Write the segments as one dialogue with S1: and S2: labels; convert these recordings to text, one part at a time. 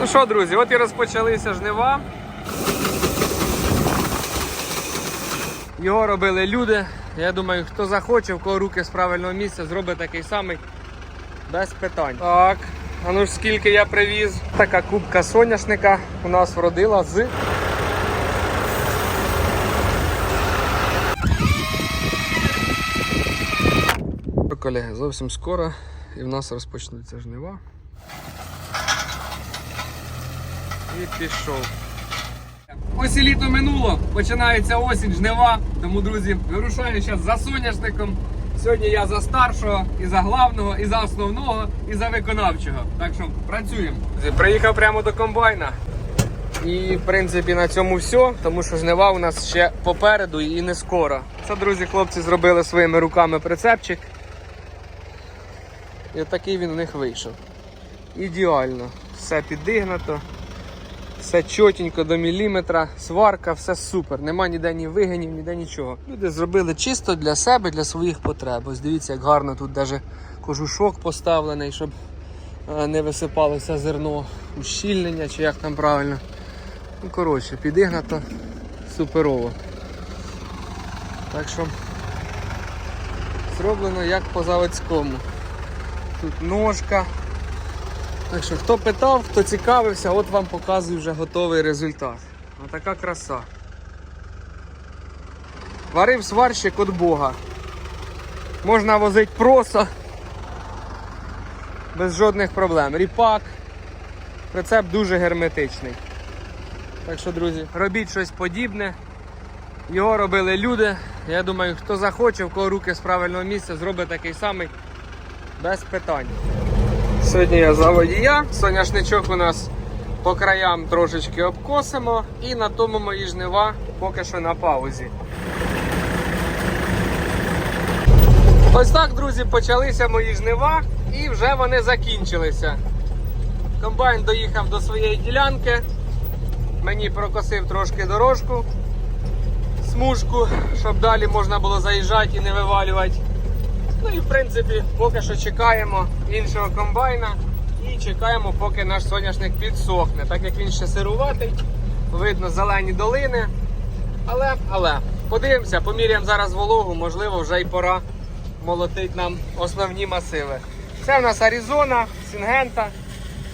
S1: Ну що, друзі, от і розпочалися жнива. Його робили люди. Я думаю, хто захоче, в кого руки з правильного місця, зробить такий самий без питань. Так, а ну ж скільки я привіз. Така кубка соняшника у нас вродила з. Колеги, зовсім скоро і в нас розпочнуться жнива. І пішов. Ось і літо минуло, починається осінь, жнива. Тому, друзі, вирушаю зараз за соняшником. Сьогодні я за старшого, і за главного, і за основного, і за виконавчого. Так що працюємо. Приїхав прямо до комбайна. І в принципі на цьому все, тому що жнива у нас ще попереду і не скоро. Це, друзі, хлопці зробили своїми руками прицепчик. І отакий він у них вийшов. Ідеально. Все підігнато. Все чотенько до міліметра, сварка, все супер. Нема ніде ні вигинів, ніде нічого. Люди зробили чисто для себе, для своїх потреб. Ось дивіться, як гарно тут навіть кожушок поставлений, щоб е, не висипалося зерно, ущільнення чи як там правильно. Ну, коротше, підігнато суперово. Так що зроблено як по заводському. Тут ножка. Так що, хто питав, хто цікавився, от вам показую вже готовий результат. Отака краса. Варив сварщик від Бога. Можна возити просо. Без жодних проблем. Ріпак. Рецепт дуже герметичний. Так що, друзі, робіть щось подібне. Його робили люди. Я думаю, хто захоче, в кого руки з правильного місця, зробить такий самий без питань. Сьогодні я за водія. Соняшничок у нас по краям трошечки обкосимо і на тому мої жнива поки що на паузі. Ось так, друзі, почалися мої жнива і вже вони закінчилися. Комбайн доїхав до своєї ділянки. Мені прокосив трошки дорожку, смужку, щоб далі можна було заїжджати і не вивалювати. Ну і в принципі поки що чекаємо іншого комбайна і чекаємо, поки наш соняшник підсохне. Так як він ще сируватий, видно зелені долини. Але, але, подивимося, поміряємо зараз вологу, можливо, вже й пора молотити нам основні масиви. Це в нас Аризона, Сінгента,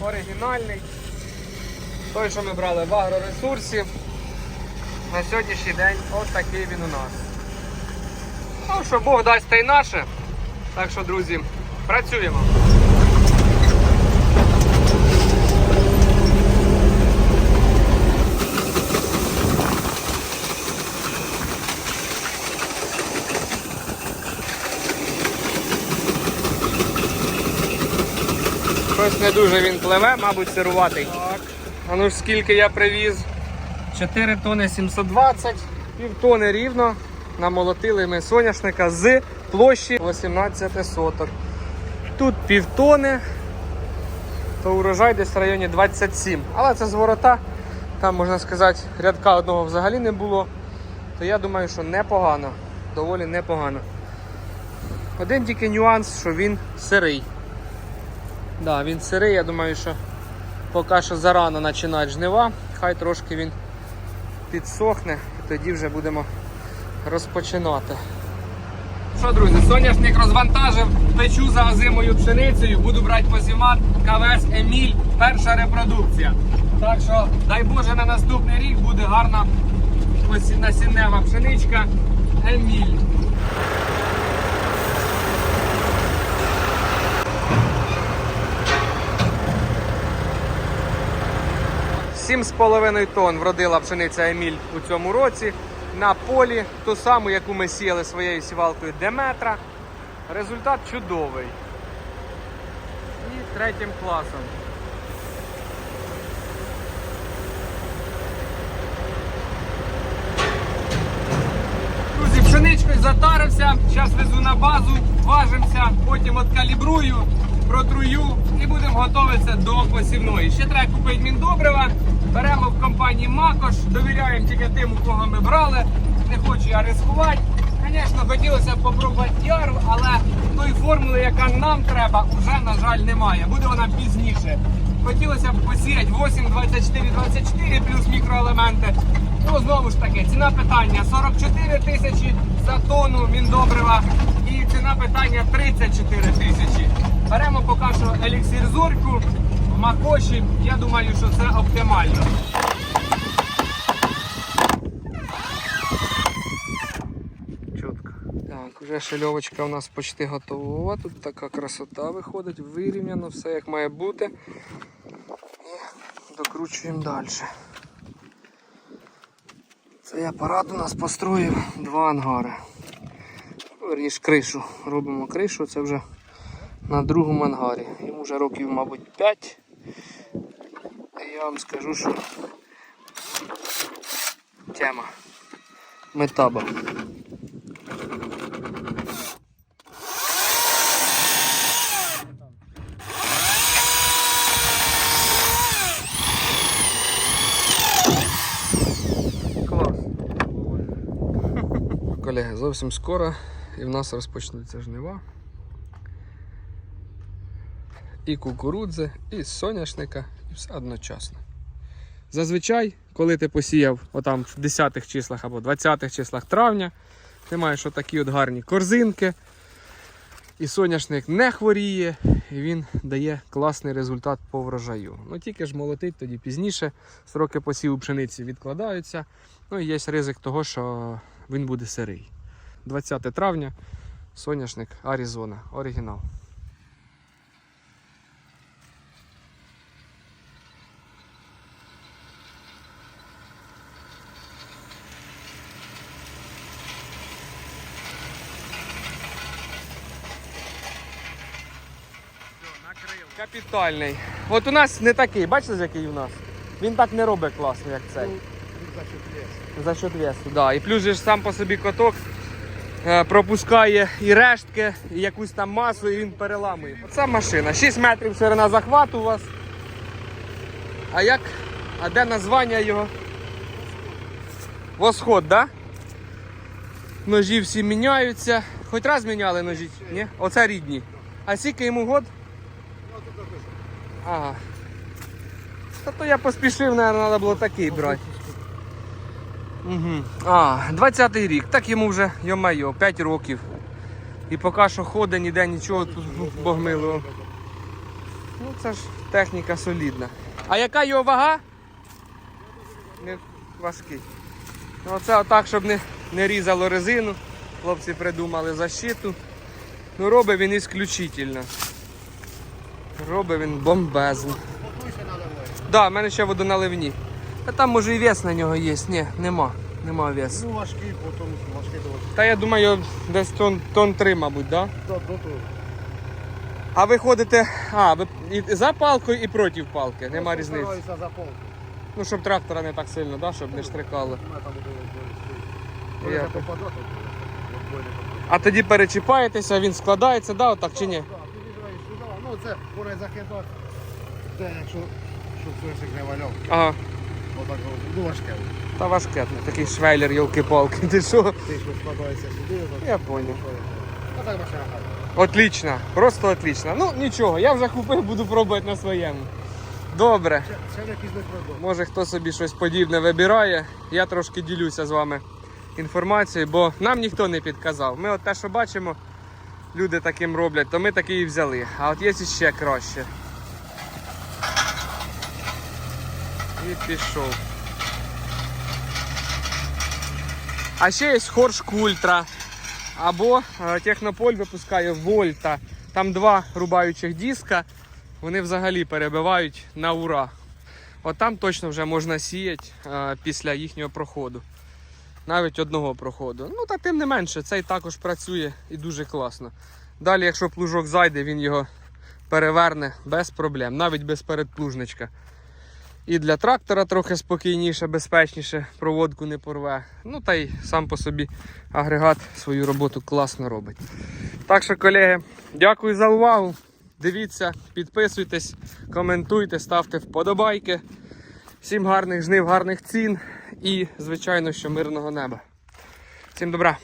S1: оригінальний. Той, що ми брали в агроресурсі. На сьогоднішній день от такий він у нас. Ну, що Бог дасть та й наше. Так що, друзі, працюємо. Щось не дуже він пливе, мабуть, сируватий. Так. А ну ж скільки я привіз? 4 тони 720, пів тони рівно. Намолотили ми соняшника з площі 18 соток. Тут пів тони, то урожай десь в районі 27. Але це з ворота, там можна сказати, рядка одного взагалі не було. То я думаю, що непогано, доволі непогано. Один тільки нюанс, що він сирий. Да, він сирий, я думаю, що поки що зарано починають жнива, хай трошки він підсохне і тоді вже будемо розпочинати. Що, друзі, соняшник розвантажив, печу за озимою пшеницею, буду брати посімат КВС Еміль, перша репродукція. Так що, дай Боже, на наступний рік буде гарна насіннева пшеничка Еміль. Сім з половиною тонн вродила пшениця Еміль у цьому році. На полі ту саму, яку ми сіяли своєю сівалкою Деметра. Результат чудовий. І третім класом. Друзі, пшеничкою затарився, зараз везу на базу, важимося, потім откалібрую, протрую і будемо готуватися до посівної. Ще треба купити міндобрива. Беремо в компанії Макош, довіряємо тільки тим, у кого ми брали. Не хочу я ризикувати. Звісно, хотілося б попробувати яру, але тої формули, яка нам треба, вже, на жаль, немає. Буде вона пізніше. хотілося б посіяти 8, 24, 24 плюс мікроелементи. Ну, знову ж таки, ціна питання 44 тисячі за тонну міндобрива і ціна питання 34 тисячі. Беремо поки що еліксир зорьку Макоші. Я думаю, що це оптимально. Чітко. Так, вже шильовочка у нас почти готова. Тут така красота виходить, вирівняно, все як має бути. І докручуємо далі. Цей апарат у нас построїв два ангари. Верніше кришу. Робимо кришу, це вже на другому ангарі. Йому вже років, мабуть, 5. Я вам скажу, що тема метаба. Колеги, зовсім скоро і в нас розпочнуться жнива. І кукурудзи, і соняшника, і все одночасно. Зазвичай, коли ти посіяв отам в 10-х числах або 20-х числах травня, ти маєш отакі от гарні корзинки. І соняшник не хворіє, і він дає класний результат по врожаю. Ну тільки ж молотить тоді пізніше, сроки посіву пшениці відкладаються. Ну і є ризик того, що він буде сирий. 20 травня, соняшник Аризона, оригінал. Капітальний. От у нас не такий, бачите, який у нас? Він так не робить класно, як цей. За счет весу, да. І плюс же сам по собі коток е, пропускає і рештки, і якусь там масу, і він переламує. Це машина. 6 метрів ширина захвату у вас. А як? А де названня його? Восход, да? Ножі всі міняються. Хоч раз міняли ножі? Ні? Оце рідні. А скільки йому год? Ага. Та то я поспішив, мабуть, треба було такий брати. Угу. А, 20-й рік, так йому вже, йо-майо, 5 років. І поки що ходить, ніде нічого тут ну, богмило. Ну це ж техніка солідна. А яка його вага? Не важкий. Ну, Оце отак, щоб не, не різало резину. Хлопці придумали защиту. Ну робить він ісключительно. Робить він бомбезно. Так, да, в мене ще водоналивні. Та там може і вес на нього є. Ні, нема. Нема весу.
S2: Ну важкий, потім важкий до
S1: Та я думаю, десь тон, тон 3, мабуть, да?
S2: до, до того.
S1: А ви ходите. А, ви і за палкою, і проти палки. Нема різниці.
S2: За полку.
S1: Ну, щоб трактора не так сильно, да? щоб не штрикало.
S2: У мене там буде
S1: Я
S2: Коли
S1: так.
S2: попадати, то буде.
S1: А тоді перечіпаєтеся, він складається, да, отак чи ні?
S2: Так, під'їжджаєш сюди. Ну це буде закидати. Це якщо щоб соняшник не валяв.
S1: Ага.
S2: Отак, ну важке.
S1: Та важке, такий швейлер, йолки-палки. Ти що?
S2: Ти ж складається сюди. отак.
S1: Я понял.
S2: А так машина гарна.
S1: Отлично, просто отлично. Ну нічого, я вже купив, буду пробувати на своєму. Добре.
S2: Ще, ще не пізно.
S1: Може хто собі щось подібне вибирає. Я трошки ділюся з вами інформацією, бо нам ніхто не підказав. Ми от те, що бачимо, люди таким роблять, то ми таки і взяли. А от є ще краще. І пішов. А ще є хорш культра. Або е, Технополь випускає Вольта. Там два рубаючих диска. Вони взагалі перебивають на ура. От там точно вже можна сіяти е, після їхнього проходу. Навіть одного проходу. Ну та тим не менше, цей також працює і дуже класно. Далі, якщо плужок зайде, він його переверне без проблем, навіть без передплужничка. І для трактора трохи спокійніше, безпечніше, проводку не порве. Ну та й сам по собі агрегат свою роботу класно робить. Так що, колеги, дякую за увагу. Дивіться, підписуйтесь, коментуйте, ставте вподобайки. Всім гарних жнив, гарних цін і, звичайно, що мирного неба. Всім добра!